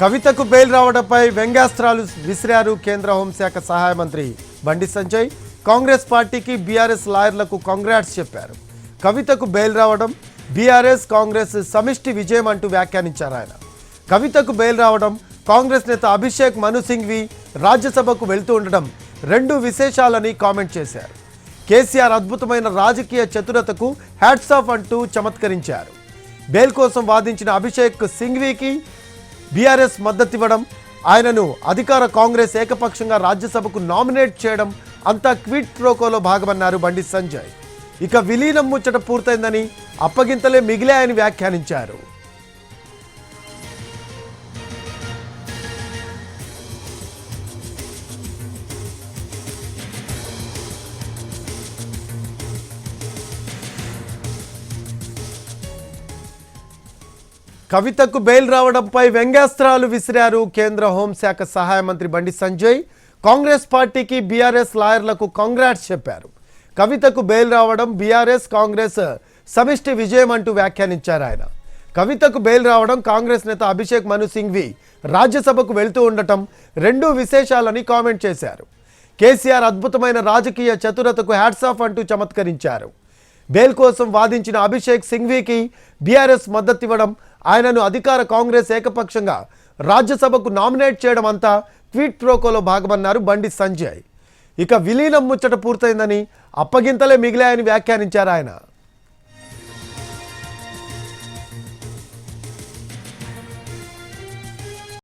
కవితకు బెయిల్ రావడంపై వ్యంగ్యాస్త్రాలు విసిరారు కేంద్ర హోంశాఖ సహాయ మంత్రి బండి సంజయ్. కాంగ్రెస్ పార్టీకి బీఆర్ఎస్ లాయర్లకు కాంగ్రాట్స్ చెప్పారు. కవితకు బెయిల్ రావడం బీఆర్ఎస్ కాంగ్రెస్ సమిష్టి విజయం అంటూ వ్యాఖ్యానించారు ఆయన. కవితకు బెయిల్ రావడం కాంగ్రెస్ నేత అభిషేక్ మను సింఘ్వి రాజ్యసభకు వెళ్తూ ఉండడం రెండు విశేషాలని కామెంట్ చేశారు. కేసీఆర్ అద్భుతమైన రాజకీయ చతురతకు హ్యాట్స్ ఆఫ్ అంటూ చమత్కరించారు. బెయిల్ కోసం వాదించిన అభిషేక్ సింఘ్వీకి బీఆర్ఎస్ మద్దతివ్వడం ఆయనను అధికార కాంగ్రెస్ ఏకపక్షంగా రాజ్యసభకు నామినేట్ చేయడం అంతా క్విట్ ప్రోకోలో భాగమన్నారు బండి సంజయ్. ఇక విలీనం ముచ్చట పూర్తయిందని అప్పగింతలే మిగిలాయని వ్యాఖ్యానించారు. కవితకు బెయిల్ రావడంపై వ్యంగ్యాస్త్రాలు విసిరారు కేంద్ర హోంశాఖ సహాయ మంత్రి బండి సంజయ్. కాంగ్రెస్ పార్టీకి బీఆర్ఎస్ లాయర్లకు కాంగ్రాట్స్ చెప్పారు. కవితకు బెయిల్ రావడం బీఆర్ఎస్ కాంగ్రెస్ సమిష్టి విజయం అంటూ వ్యాఖ్యానించారు ఆయన. కవితకు బెయిల్ రావడం కాంగ్రెస్ నేత అభిషేక్ మను సింఘ్వి రాజ్యసభకు వెళ్తూ ఉండటం రెండూ విశేషాలని కామెంట్ చేశారు. కేసీఆర్ అద్భుతమైన రాజకీయ చతురతకు హ్యాట్స్ ఆఫ్ అంటూ చమత్కరించారు. బెయిల్ కోసం వాదించిన అభిషేక్ సింఘ్వికి బీఆర్ఎస్ మద్దతివ్వడం ఆయనను అధికార కాంగ్రెస్ ఏకపక్షంగా రాజ్యసభకు నామినేట్ చేయడం అంతా ట్వీట్ ప్రోకోలో భాగమన్నారు బండి సంజయ్. ఇక విలీనం ముచ్చట పూర్తయిందని అప్పగింతలే మిగిలాయని వ్యాఖ్యానించారు ఆయన.